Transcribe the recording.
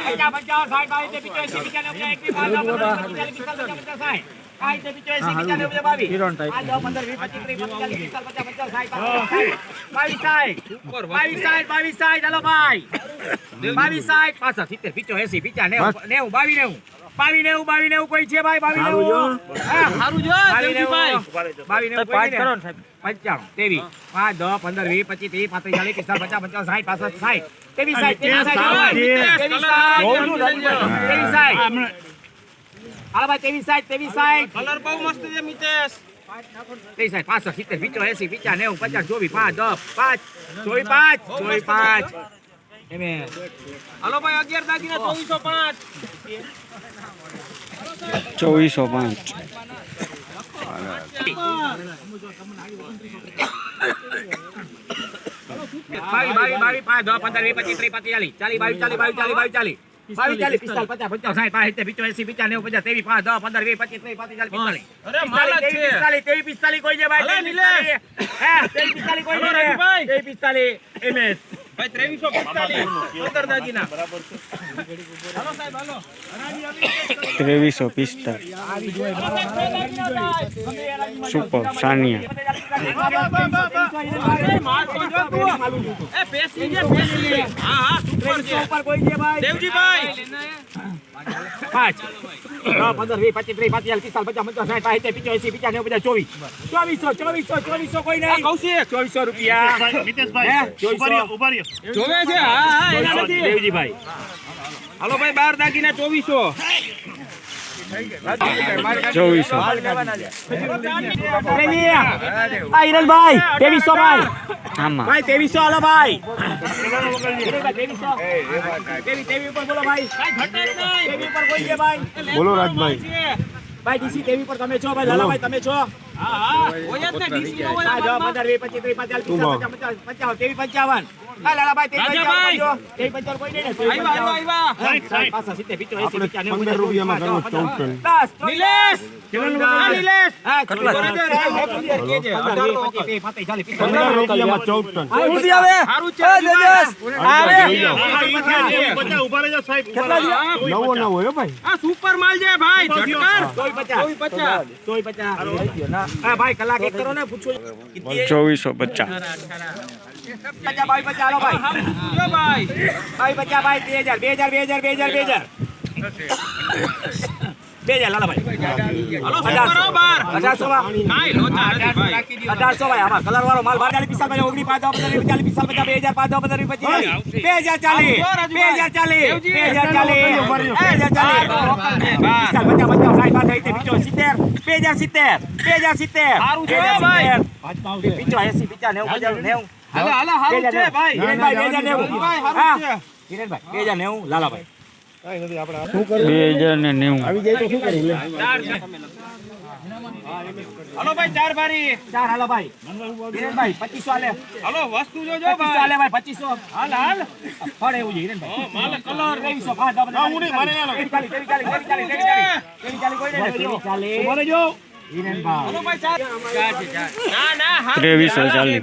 બાવીસ સાઠ સાઠ ત્રેવીસ ચોવીસ પંચાવન એકવીસ બાવીસ આ દસ પંદર વીસ પચીસ ત્રીસ પચાસ ચાલીસ પિસ્તાલીસ પચાસ પચાસ સાઠ બાવીસ સાઠ બાવીસ સાઠ બાવીસ સાઠ હાલો ભાઈ. બાવીસ સાઠ પાછા સિત્તેર, પીચો એસી, પીચા નેવું બાવી નેવું. બાવી નેવું બાવી નેવું કોઈ છે ભાઈ? બાવી નેવું હા. સારું જો બાવી નેવું નેવું કોઈ પંચાણું. તેવી. પાંચ દસ પંદર વીસ પચીસ ત્રીસ પાંત્રીસ ચાલીસ પિસ્તાલીસ પચાસ પંચાવન સાઠ પાસઠ સાઠ. તેવી સાઠ તેવી સાઠ તેવી તેવીસ હાલો ભાઈ તેવી સાઠ તેવી સાઠ કલર બહુ મસ્ત છે મિતેશ. પાસઠ સિત્તેર પીચો એસી પીચા નેવું પચાસ ચોવીસ પાંચ દસ પાંચ. ચોવીસ પાંચ. ચોવીસ પાંચ. હાલો ભાઈ અગિયાર દાગીના ચોવીસો પાંચ. ચોવીસો પાંચ. દસ પંદર વીસ પચીસ ત્રીસ પાંત્રીસ ચાલી ચાલીસ ચાલી ચાલીસ ચાલી ચાલીસ ચાલી બાવીસ ચાલીસ પિસ્તાલીસ પચાસ પચાસ સાઠ પાંચ પીચો એસી પીચા નેવું પચાસ ત્રેવીસ પાંચ દસ પંદર વીસ પચીસ ત્રીસ પાંત્રીસ ચાલીસ પિસ્તાલીસ. માલ જ છે. પિસ્તાલીસ તેવીસ પિસ્તાલીસ કોઈ છે ભાઈ. પિસ્તાલીસ. કોઈ પિસ્તાલીસ એમએસ ભાઈ ત્રેવીસો પિસ્તાલીસ પંદર દાગીના હાલો સાહેબ હાલો. ત્રેવીસો પિસ્તાલીસ. સુપર સાનિયા. દેવજીભાઈ. પાંચ. દસ પંદર વીસ પચીસ ત્રીસ પાંત્રીસ પિસ્તાલીસ પચાસ પચાસ સાઠ પાંચ સિત્તેર પીચો એસી પીચા નેવું પચાસ ચોવીસ. ચોવીસો ચોવીસો ચોવીસો કોઈ નહીં. ચોવીસો રૂપિયા. જોવે છે? હા હા એના નથી દેવજીભાઈ. હાલો ભાઈ બાર દાગીના ચોવીસો. ચોવીસો. આ ત્રેવીસો ભાઈ. આમાં. ભાઈ ત્રેવીસો હાલો ભાઈ. તેવી તેવી ઉપર બોલો રાજભાઈ. ભાઈ ડીસી તેવી ઉપર તમે છો ભાઈ લાલાભાઈ તમે છો? હા હા. પંદર વીસ પચીસ ત્રીસ પચાસ પચાસ તેવી પંચાવન. હા લાલાભાઈ તેવી પંચાવન કોઈ નહીં ને આવ્યા આવ્યા પાછા સિત્તેર, પિત્તોર, એંસી, પંચાણું, પંદર રૂપિયામાં પચાસ, ચૌદ કરી. દસ, નિલેશ! નિલેશ! હા, ચોવીસ, પંદર, પચીસ. રૂપિયામાં ચૌદ ટન. હા, આવે. સારું છે દિવાસ. આવે. નવો નવો હો ભાઈ. આ સુપર માલ છે ભાઈ. ઝટકર. ચોવીસ, પચાસ. પચાસ. ચોવીસ, પચાસ. ભાઈ કલાક એક કરો ને પૂછો. ચોવીસો પચાસ. પચાસ, બાવીસ, પચાસ, હાલો ભાઈ. ભાઈ. પચાસ, બાવીસ, બે હજાર, બે હજાર, બે હજાર, બે હજાર, બે હજાર. બે હજાર, લાલા ભાઈ. હાલો સુપર હો બાર અઢારસો માં. કાંઈ લોચા નથી ભાઈ. અઢારસો ભાઈ આમાં કલર વાળો માલ બાર ચાલીસ પિસ્તાલીસ ઓગણી પાંચ પંદર ચાલીસ પિસ્તાલીસ પચાસ બે હજાર પાંચ દસ પંદર વીસ પચીસ. બે હજાર ચાલીસ. બે હજાર ચાલીસ. બે હજાર ચાલીસ. બે હજાર ચાલીસ. પિસ્તાલીસ પચાસ પચાસ સાઠ પાંચ સાઠ પીચો સિત્તેર. બે હજાર સિત્તેર. બે હજાર ભાઈ. સિત્તેર. પીચો એસી પીચા નેવું પચાસ નેવું. હાલો હાલો હારું છે ભાઈ. હિરેનભાઈ બે હજાર નેવું. ભાઈ હા હારું છે. હિરેનભાઈ બે હજાર નેવું લાલાભાઈ. બે હજાર ને નેવું. ચાર ભાઈ ચાર ભારી ચાર હાલો ભાઈ. હિરેનભાઈ પચીસો હાલે હાલો વસ્તુ જોજો ભાઈ. હાલે ભાઈ પચીસો. હાલ હાલ. ફળ એવું છે હિરેનભાઈ માલ કલર. ત્રેવીસો વીસ ચાલીસ, ચાલીસ, તેવી ચાલીસ, તેવી ચાલીસ, તેવી ચાલીસ, તેવી ચાલીસ કોઈ નહીં, તેવી ચાલીસ. હિરેનભાઈ. ત્રેવીસો ચાલીસ.